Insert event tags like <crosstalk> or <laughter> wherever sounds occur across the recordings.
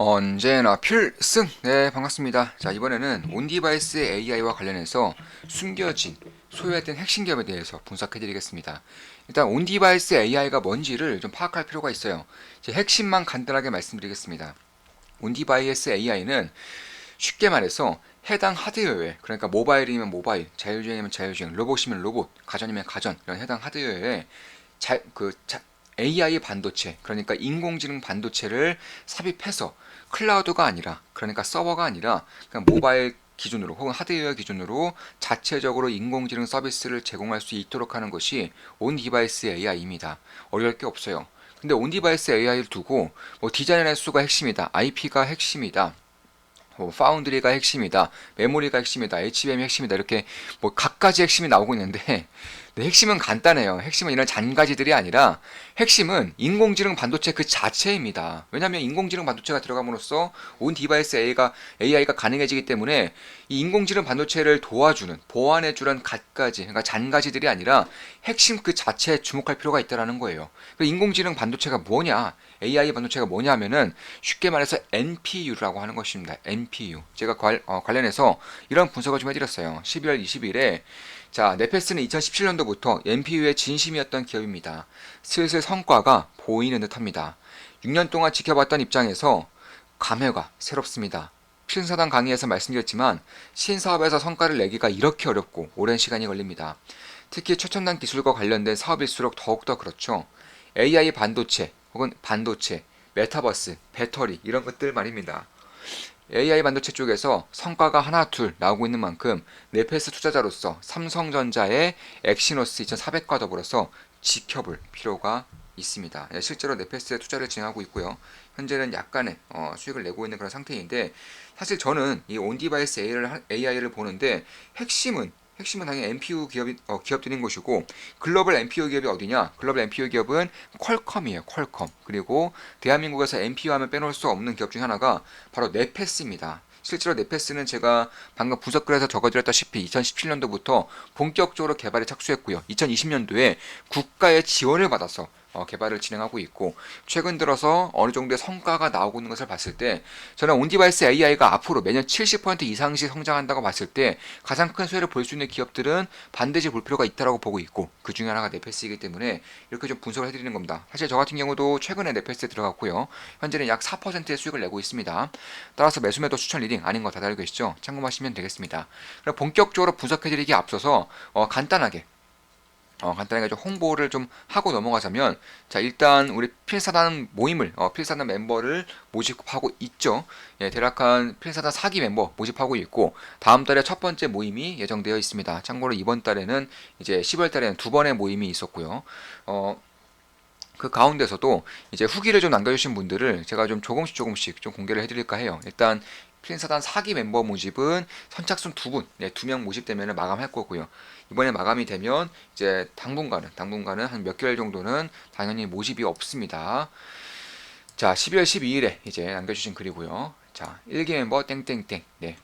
언제나 필승! 네, 반갑습니다. 자, 이번에는 온디바이스 AI와 관련해서 숨겨진 소외된 핵심 기업에 대해서 분석해 드리겠습니다. 일단 온디바이스 AI가 뭔지를 좀 파악할 필요가 있어요. 제 핵심만 간단하게 말씀드리겠습니다. 온디바이스 AI는 쉽게 말해서 해당 하드웨어에 그러니까 모바일이면 모바일, 자율주행이면 자율주행, 로봇이면 로봇, 가전이면 가전 이런 해당 하드웨어에 자, 그 자, AI 반도체 그러니까 인공지능 반도체를 삽입해서 클라우드가 아니라 그러니까 서버가 아니라 그냥 모바일 기준으로 혹은 하드웨어 기준으로 자체적으로 인공지능 서비스를 제공할 수 있도록 하는 것이 온 디바이스 AI입니다. 어려울 게 없어요. 근데 온 디바이스 AI를 두고 뭐 디자인의 수가 핵심이다, IP가 핵심이다, 뭐 파운드리가 핵심이다, 메모리가 핵심이다, HBM이 핵심이다. 이렇게 뭐 각가지 핵심이 나오고 있는데 네, 핵심은 간단해요. 핵심은 이런 잔가지들이 아니라 핵심은 인공지능 반도체 그 자체입니다. 왜냐하면 인공지능 반도체가 들어감으로써 온 디바이스 AI가, AI가 가능해지기 때문에 이 인공지능 반도체를 도와주는 보완해주는 갖가지, 그러니까 잔가지들이 아니라 핵심 그 자체에 주목할 필요가 있다는 거예요. 그 인공지능 반도체가 뭐냐? AI 반도체가 뭐냐 하면은 쉽게 말해서 NPU라고 하는 것입니다. NPU. 제가 관, 어, 관련해서 이런 분석을 좀 해드렸어요. 12월 20일에 자, 네페스는 2017년도부터 NPU의 진심이었던 기업입니다. 슬슬 성과가 보이는 듯 합니다. 6년 동안 지켜봤던 입장에서 감회가 새롭습니다. 필사단 강의에서 말씀드렸지만 신사업에서 성과를 내기가 이렇게 어렵고 오랜 시간이 걸립니다. 특히 최첨단 기술과 관련된 사업일수록 더욱더 그렇죠. AI 반도체 혹은 반도체, 메타버스, 배터리 이런 것들 말입니다. AI 반도체 쪽에서 성과가 하나 둘 나오고 있는 만큼 네페스 투자자로서 삼성전자의 엑시노스 2400과 더불어서 지켜볼 필요가 있습니다. 예, 실제로 네페스에 투자를 진행하고 있고요. 현재는 약간의 어, 수익을 내고 있는 그런 상태인데 사실 저는 이 온디바이스 AI를, AI를 보는데 핵심은 핵심은 당연히 NPU 기업이, 어, 기업들인 것이고 글로벌 NPU 기업이 어디냐? 글로벌 NPU 기업은 퀄컴이에요. 퀄컴. 그리고 대한민국에서 NPU 하면 빼놓을 수 없는 기업 중 하나가 바로 네페스입니다. 실제로 네페스는 제가 방금 분석글에서 적어드렸다시피 2017년도부터 본격적으로 개발에 착수했고요. 2020년도에 국가의 지원을 받아서 어, 개발을 진행하고 있고 최근 들어서 어느 정도의 성과가 나오고 있는 것을 봤을 때 저는 온디바이스 AI가 앞으로 매년 70% 이상씩 성장한다고 봤을 때 가장 큰 수혜를 볼 수 있는 기업들은 반드시 볼 필요가 있다고 보고 있고 그 중에 하나가 네페스이기 때문에 이렇게 좀 분석을 해드리는 겁니다. 사실 저 같은 경우도 최근에 네페스에 들어갔고요. 현재는 약 4%의 수익을 내고 있습니다. 따라서 매수매도 추천 리딩 아닌 거 다들 알고 계시죠? 참고하시면 되겠습니다. 그럼 본격적으로 분석해드리기 앞서서 어, 간단하게 어, 간단하게 좀 홍보를 좀 하고 넘어가자면 자 일단 우리 필사단 모임을 어, 필사단 멤버를 모집하고 있죠. 예, 대략 한 필사단 4기 멤버 모집하고 있고 다음 달에 첫 번째 모임이 예정되어 있습니다. 참고로 이번 달에는 이제 10월 달에는 두 번의 모임이 있었고요. 어, 그 가운데서도 이제 후기를 좀 남겨주신 분들을 제가 좀 조금씩 조금씩 좀 공개를 해드릴까 해요. 일단 필사단 4기 멤버 모집은 선착순 두 분, 네, 두 명 모집되면 마감할 거고요. 이번에 마감이 되면 이제 당분간은 당분간은 한 몇 개월 정도는 당연히 모집이 없습니다. 자, 12월 12일에 이제 남겨주신 글이고요. 자, 1기 멤버 땡땡땡. 네.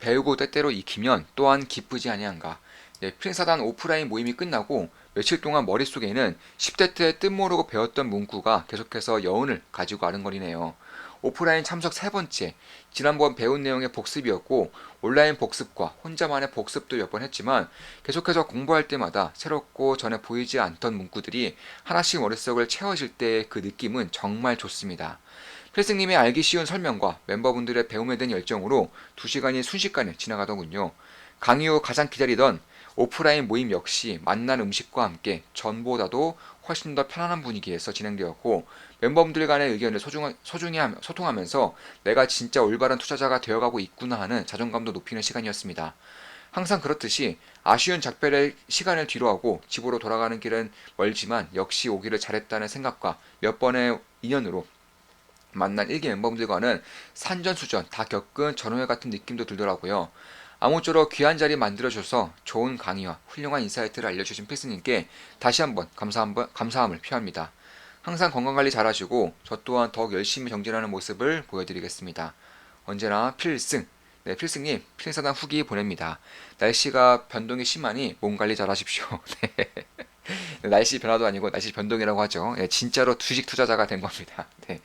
배우고 때때로 익히면 또한 기쁘지 아니한가. 네, 프린사단 오프라인 모임이 끝나고 며칠 동안 머릿속에는 10대 때 뜻모르고 배웠던 문구가 계속해서 여운을 가지고 아른거리네요. 오프라인 참석 세 번째, 지난번 배운 내용의 복습이었고 온라인 복습과 혼자만의 복습도 몇 번 했지만 계속해서 공부할 때마다 새롭고 전에 보이지 않던 문구들이 하나씩 머릿속을 채워질 때의 그 느낌은 정말 좋습니다. 필승님의 알기 쉬운 설명과 멤버분들의 배움에 대한 열정으로 두 시간이 순식간에 지나가더군요. 강의 후 가장 기다리던 오프라인 모임 역시 만난 음식과 함께 전보다도 훨씬 더 편안한 분위기에서 진행되었고 멤버분들 간의 의견을 소중, 소중히 하며, 소통하면서 내가 진짜 올바른 투자자가 되어가고 있구나 하는 자존감도 높이는 시간이었습니다. 항상 그렇듯이 아쉬운 작별의 시간을 뒤로하고 집으로 돌아가는 길은 멀지만 역시 오기를 잘했다는 생각과 몇 번의 인연으로 만난 일기 멤버분들과는 산전수전 다 겪은 전후회 같은 느낌도 들더라고요. 아무쪼록 귀한 자리 만들어줘서 좋은 강의와 훌륭한 인사이트를 알려주신 필스님께 다시 한번 감사, 감사함을 표합니다. 항상 건강관리 잘하시고 저 또한 더욱 열심히 정진하는 모습을 보여드리겠습니다. 언제나 필승! 네, 필승님, 필사단 후기 보냅니다. 날씨가 변동이 심하니 몸 관리 잘하십시오. <laughs> 네. 날씨 변화도 아니고 날씨 변동이라고 하죠. 네, 진짜로 주식 투자자가 된 겁니다. 네.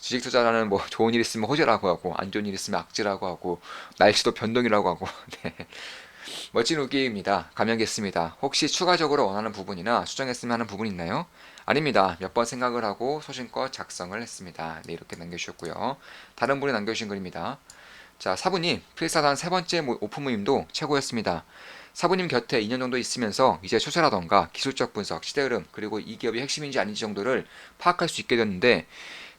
주식 투자라는 뭐 좋은 일 있으면 호재라고 하고 안 좋은 일 있으면 악재라고 하고 날씨도 변동이라고 하고 <laughs> 네. 멋진 웃기입니다. 감명겠습니다. 혹시 추가적으로 원하는 부분이나 수정했으면 하는 부분 있나요? 아닙니다. 몇 번 생각을 하고 소신껏 작성을 했습니다. 네, 이렇게 남겨주셨고요. 다른 분이 남겨주신 글입니다. 자, 사부님, 필사단 세 번째 모- 오픈 모임도 최고였습니다. 사부님 곁에 2년 정도 있으면서 이제 추세라던가 기술적 분석, 시대 흐름, 그리고 이 기업이 핵심인지 아닌지 정도를 파악할 수 있게 됐는데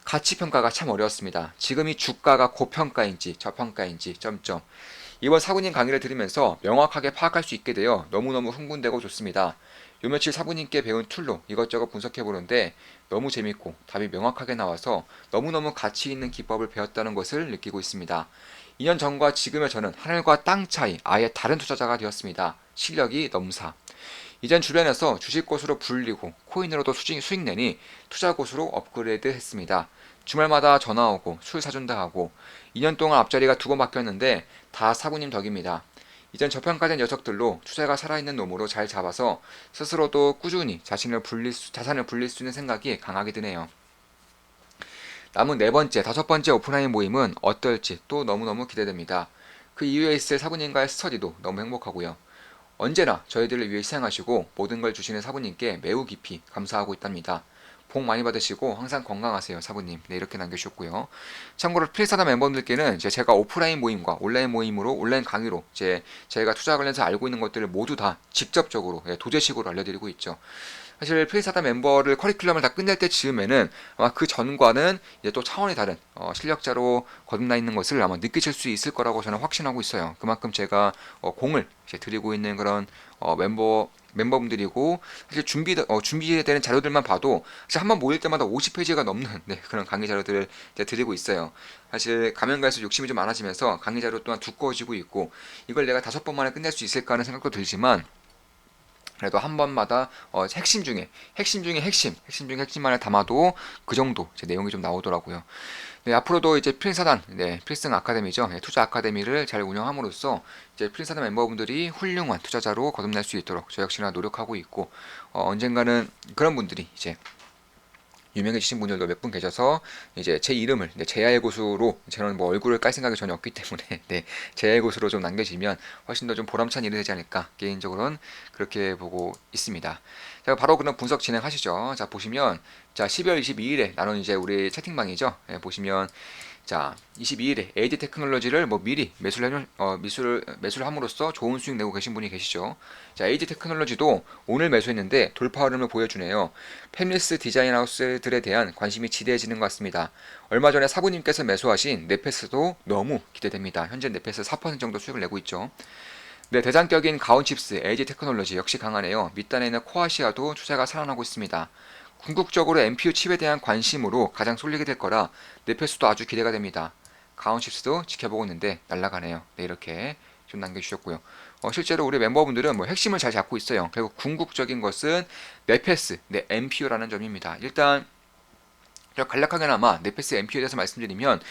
가치 평가가 참 어려웠습니다. 지금 이 주가가 고평가인지 저평가인지 점점 이번 사부님 강의를 들으면서 명확하게 파악할 수 있게 되어 너무너무 흥분되고 좋습니다. 요 며칠 사부님께 배운 툴로 이것저것 분석해 보는데 너무 재밌고 답이 명확하게 나와서 너무너무 가치 있는 기법을 배웠다는 것을 느끼고 있습니다. 2년 전과 지금의 저는 하늘과 땅 차이 아예 다른 투자자가 되었습니다. 실력이 넘사. 이젠 주변에서 주식 곳으로 불리고 코인으로도 수익, 수익 내니 투자 곳으로 업그레이드 했습니다. 주말마다 전화 오고 술 사준다 하고 2년 동안 앞자리가 두 번 바뀌었는데 다 사부님 덕입니다. 이젠 저평가된 녀석들로 투자가 살아있는 놈으로 잘 잡아서 스스로도 꾸준히 자신을 불릴 수, 자산을 불릴 수 있는 생각이 강하게 드네요. 남은 네 번째, 다섯 번째 오프라인 모임은 어떨지 또 너무너무 기대됩니다. 그 이후에 있을 사부님과의 스터디도 너무 행복하고요. 언제나 저희들을 위해 희생하시고 모든 걸 주시는 사부님께 매우 깊이 감사하고 있답니다. 복 많이 받으시고 항상 건강하세요, 사부님. 네, 이렇게 남겨주셨고요. 참고로 필사다 멤버분들께는 이제 제가 오프라인 모임과 온라인 모임으로 온라인 강의로 이제 제가 투자 관련해서 알고 있는 것들을 모두 다 직접적으로 예, 도제식으로 알려드리고 있죠. 사실 필사다 멤버를 커리큘럼을 다 끝낼 때 즈음에는 아마 그 전과는 이제 또 차원이 다른 어, 실력자로 거듭나 있는 것을 아마 느끼실 수 있을 거라고 저는 확신하고 있어요. 그만큼 제가 어, 공을 이제 드리고 있는 그런 어, 멤버 멤버분들이고 사실 준비 어, 준비되는 자료들만 봐도 사실 한번 모일 때마다 50페이지가 넘는 네, 그런 강의 자료들을 이제 드리고 있어요. 사실 가면 갈수록 욕심이 좀 많아지면서 강의 자료 또한 두꺼워지고 있고 이걸 내가 다섯 번 만에 끝낼 수 있을까 하는 생각도 들지만 그래도 한 번마다 어, 핵심 중에 핵심 중에 핵심 핵심 중에 핵심만을 담아도 그 정도 제 내용이 좀 나오더라고요. 네, 앞으로도 이제 필사단, 네, 필승 아카데미죠. 네, 투자 아카데미를 잘 운영함으로써 이제 필사단 멤버분들이 훌륭한 투자자로 거듭날 수 있도록 저 역시나 노력하고 있고 어, 언젠가는 그런 분들이 이제 유명해지신 분들도 몇 분 계셔서 이제 제 이름을 네, 제야의 곳으로 저는 뭐 얼굴을 깔 생각이 전혀 없기 때문에 <laughs> 네, 제야의 곳으로 좀 남겨지면 훨씬 더 좀 보람찬 일이 되지 않을까 개인적으로는 그렇게 보고 있습니다. 자 바로 그럼 분석 진행하시죠. 자 보시면 자 12월 22일에 나눈 이제 우리 채팅방이죠. 예, 보시면 자 22일에 AD 테크놀로지를 뭐 미리 매수를 어, 미수를 매수를 함으로써 좋은 수익 내고 계신 분이 계시죠. 자 AD 테크놀로지도 오늘 매수했는데 돌파 흐름을 보여주네요. 팹리스 디자인 하우스들에 대한 관심이 지대해지는 것 같습니다. 얼마 전에 사부님께서 매수하신 네페스도 너무 기대됩니다. 현재 네페스 4% 정도 수익을 내고 있죠. 네, 대장격인 가온칩스, LG 테크놀로지 역시 강하네요. 밑단에 있는 코아시아도 추세가 살아나고 있습니다. 궁극적으로 MPU 칩에 대한 관심으로 가장 쏠리게 될 거라 네페스도 아주 기대가 됩니다. 가온칩스도 지켜보고 있는데 날아가네요. 네, 이렇게 좀 남겨주셨고요. 어, 실제로 우리 멤버분들은 뭐 핵심을 잘 잡고 있어요. 결국 궁극적인 것은 네페스, 네, MPU라는 점입니다. 일단 간략하게나마 네페스 MPU에 대해서 말씀드리면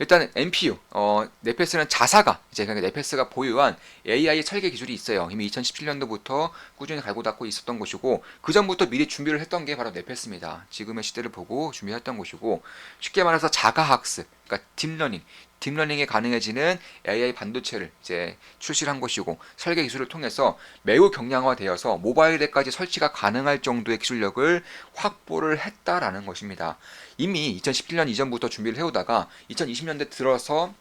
일단 NPU, 어, 네페스는 자사가 이제 그러니까 네페스가 보유한 AI 설계 기술이 있어요. 이미 2017년도부터 꾸준히 갈고 닦고 있었던 것이고 그 전부터 미리 준비를 했던 게 바로 네페스입니다. 지금의 시대를 보고 준비했던 것이고 쉽게 말해서 자가 학습, 그러니까 딥러닝, 딥러닝이 가능해지는 AI 반도체를 이제 출시한 것이고 설계 기술을 통해서 매우 경량화되어서 모바일에까지 설치가 가능할 정도의 기술력을 확보를 했다라는 것입니다. 이미 2017년 이전부터 준비를 해오다가 2020년대 들어서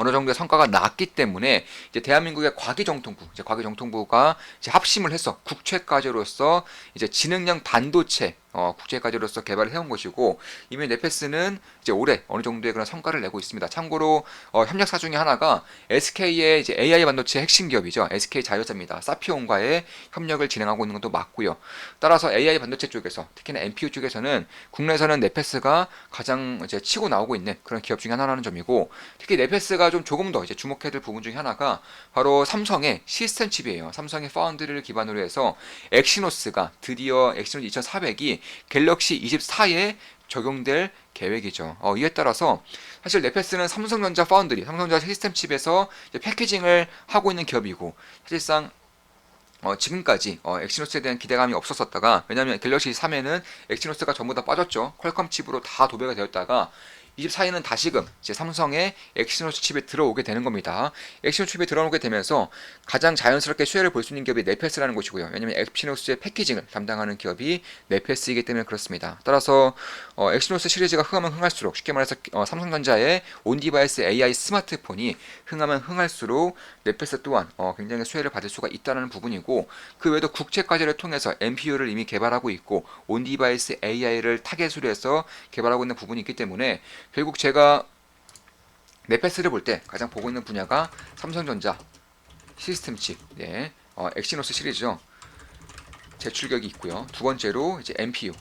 어느 정도의 성과가 났기 때문에 이제 대한민국의 과기정통부, 이제 과기정통부가 이제 합심을 해서 국책과제로서 이제 지능형 반도체 어, 국제과제로서 개발을 해온 것이고 이미 네페스는 이제 올해 어느 정도의 그런 성과를 내고 있습니다. 참고로 어, 협력사 중에 하나가 SK의 이제 AI 반도체 핵심 기업이죠. SK 자회사입니다. 사피온과의 협력을 진행하고 있는 것도 맞고요. 따라서 AI 반도체 쪽에서 특히나 NPU 쪽에서는 국내에서는 네페스가 가장 이제 치고 나오고 있는 그런 기업 중에 하나라는 점이고 특히 네페스가 좀 조금 더 이제 주목해야 될 부분 중에 하나가 바로 삼성의 시스템 칩이에요. 삼성의 파운드리를 기반으로 해서 엑시노스가 드디어 엑시노스 2400이 갤럭시 24에 적용될 계획이죠. 어, 이에 따라서 사실 네페스는 삼성전자 파운드리, 삼성전자 시스템 칩에서 패키징을 하고 있는 기업이고 사실상 어, 지금까지 어, 엑시노스에 대한 기대감이 없었었다가 왜냐하면 갤럭시 3에는 엑시노스가 전부 다 빠졌죠. 퀄컴 칩으로 다 도배가 되었다가 24에는 다시금 이제 삼성의 엑시노스 칩에 들어오게 되는 겁니다. 엑시노스 칩에 들어오게 되면서 가장 자연스럽게 수혜를 볼 수 있는 기업이 네페스라는 곳이고요. 왜냐하면 엑시노스의 패키징을 담당하는 기업이 네페스이기 때문에 그렇습니다. 따라서 어, 엑시노스 시리즈가 흥하면 흥할수록 쉽게 말해서 어, 삼성전자의 온디바이스 AI 스마트폰이 흥하면 흥할수록 네페스 또한 어, 굉장히 수혜를 받을 수가 있다는 부분이고 그 외에도 국제 과제를 통해서 MPU를 이미 개발하고 있고 온디바이스 AI를 타겟으로 해서 개발하고 있는 부분이 있기 때문에 결국 제가 네페스를 볼 때 가장 보고 있는 분야가 삼성전자 시스템 칩, 네, 어, 엑시노스 시리즈죠. 제출격이 있고요. 두 번째로 이제 MPU,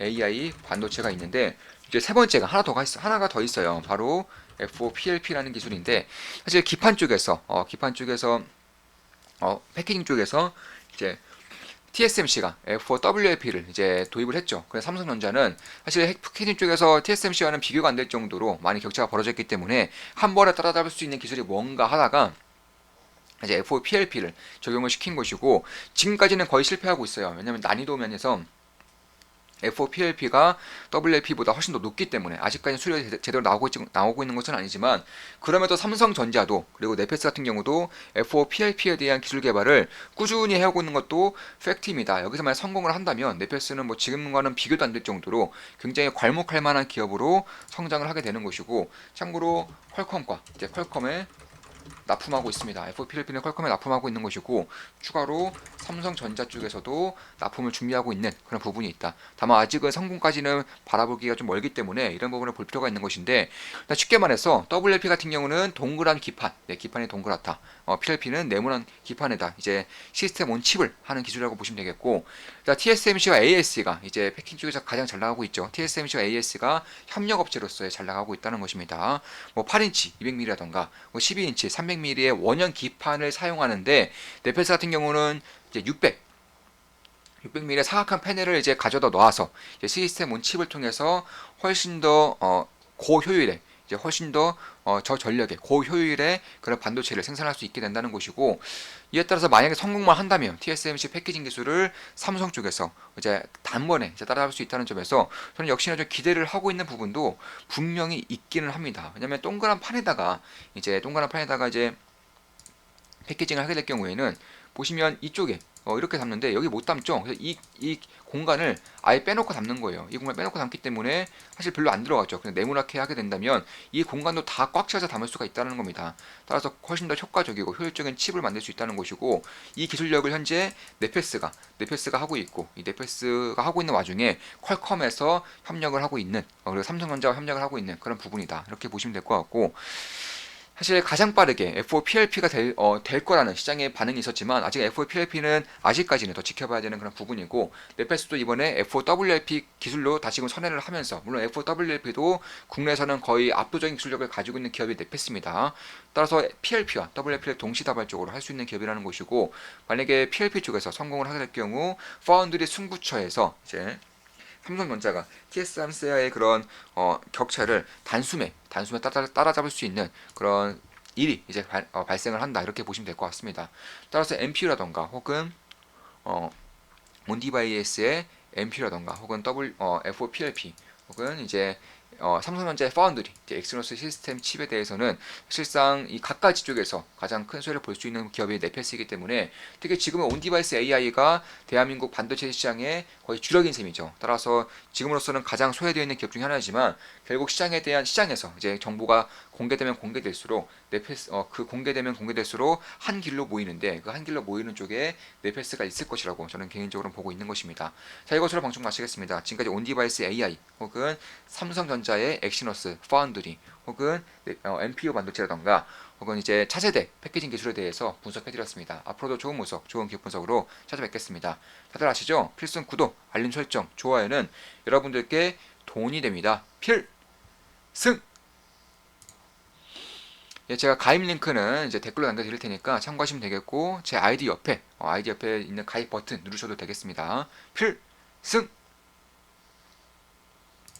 AI 반도체가 있는데 이제 세 번째가 하나 더가 있어, 하나가 더 있어요. 바로 F5PLP라는 기술인데 사실 기판 쪽에서 어, 기판 쪽에서 어, 패키징 쪽에서 이제 TSMC가 F4WLP를 이제 도입을 했죠. 그래서 삼성전자는 사실 패키징 쪽에서 TSMC와는 비교가 안 될 정도로 많이 격차가 벌어졌기 때문에 한 번에 따라잡을 수 있는 기술이 뭔가 하다가 이제 F4PLP를 적용을 시킨 것이고 지금까지는 거의 실패하고 있어요. 왜냐하면 난이도 면에서 F4PLP가 WLP보다 훨씬 더 높기 때문에 아직까지 수율이 제- 제대로 나오고, 있지, 나오고 있는 것은 아니지만 그럼에도 삼성전자도 그리고 네페스 같은 경우도 F4PLP에 대한 기술 개발을 꾸준히 해오고 있는 것도 팩트입니다. 여기서 만약 성공을 한다면 네페스는 뭐 지금과는 비교도 안 될 정도로 굉장히 괄목할 만한 기업으로 성장을 하게 되는 것이고 참고로 퀄컴과 이제 퀄컴에 납품하고 있습니다. F4PLP는 퀄컴에 납품하고 있는 것이고 추가로 삼성전자 쪽에서도 납품을 준비하고 있는 그런 부분이 있다. 다만 아직은 성공까지는 바라보기가 좀 멀기 때문에 이런 부분을 볼 필요가 있는 것인데 쉽게 말해서 WLP 같은 경우는 동그란 기판, 네, 기판이 동그랗다. 어, PLP는 네모난 기판에다 이제 시스템 온 칩을 하는 기술이라고 보시면 되겠고 일단 TSMC와 AS가 이제 패킹 쪽에서 가장 잘 나가고 있죠. TSMC와 AS가 협력 업체로서 잘 나가고 있다는 것입니다. 뭐 8인치 200mm라던가 뭐 12인치 300mm의 원형 기판을 사용하는데 네페스 같은 경우는 이제 600 600mm의 사각한 패널을 이제 가져다 놔서 이제 시스템 온 칩을 통해서 훨씬 더 어, 고효율의 이제 훨씬 더 어, 저전력의 고효율의 그런 반도체를 생산할 수 있게 된다는 것이고 이에 따라서 만약에 성공만 한다면 TSMC 패키징 기술을 삼성 쪽에서 이제 단번에 이제 따라잡을 수 있다는 점에서 저는 역시나 좀 기대를 하고 있는 부분도 분명히 있기는 합니다. 왜냐하면 동그란 판에다가 이제 동그란 판에다가 이제 패키징을 하게 될 경우에는 보시면 이쪽에 어, 이렇게 담는데 여기 못 담죠. 그래서 이, 이 공간을 아예 빼놓고 담는 거예요. 이 공간을 빼놓고 담기 때문에 사실 별로 안 들어가죠. 그냥 네모나게 하게 된다면 이 공간도 다 꽉 채워서 담을 수가 있다는 겁니다. 따라서 훨씬 더 효과적이고 효율적인 칩을 만들 수 있다는 것이고 이 기술력을 현재 네페스가 네페스가 하고 있고 이 네페스가 하고 있는 와중에 퀄컴에서 협력을 하고 있는 어, 그리고 삼성전자와 협력을 하고 있는 그런 부분이다. 이렇게 보시면 될 것 같고 사실 가장 빠르게 F4PLP가 될, 어, 될 거라는 시장의 반응이 있었지만 아직 F4PLP는 아직까지는 더 지켜봐야 되는 그런 부분이고 네페스도 이번에 F4WLP 기술로 다시금 선회를 하면서 물론 F4WLP도 국내에서는 거의 압도적인 기술력을 가지고 있는 기업이 네페스입니다. 따라서 PLP와 WLP를 동시다발적으로 할 수 있는 기업이라는 것이고 만약에 PLP 쪽에서 성공을 하게 될 경우 파운드리 승부처에서 이제 삼성전자가 TSMC와의 그런 어, 격차를 단숨에 단숨에 따라, 따라잡을 수 있는 그런 일이 이제 발, 어, 발생을 한다 이렇게 보시면 될 것 같습니다. 따라서 MPU라던가 혹은 어, 몬디바이에스의 MPU라던가 혹은 W 어, F4PLP 혹은 이제 어, 삼성전자의 파운드리, 엑스노스 시스템 칩에 대해서는 실상 이 각가지 쪽에서 가장 큰 수혜를 볼 수 있는 기업이 네페스이기 때문에 특히 지금은 온디바이스 AI가 대한민국 반도체 시장의 거의 주력인 셈이죠. 따라서 지금으로서는 가장 소외되어 있는 기업 중에 하나이지만 결국 시장에 대한 시장에서 이제 정보가 공개되면 공개될수록 네페스 어, 그 공개되면 공개될수록 한 길로 모이는데 그 한 길로 모이는 쪽에 네페스가 있을 것이라고 저는 개인적으로 보고 있는 것입니다. 자 이것으로 방송 마치겠습니다. 지금까지 온디바이스 AI 혹은 삼성전자의 엑시너스 파운드리 혹은 네, 어, NPU 반도체라던가 혹은 이제 차세대 패키징 기술에 대해서 분석해드렸습니다. 앞으로도 좋은 모습, 좋은 기업 분석으로 찾아뵙겠습니다. 다들 아시죠? 필승 구독, 알림 설정, 좋아요는 여러분들께 돈이 됩니다. 필승! 예, 제가 가입 링크는 이제 댓글로 남겨드릴 테니까 참고하시면 되겠고 제 아이디 옆에 어, 아이디 옆에 있는 가입 버튼 누르셔도 되겠습니다. 필승!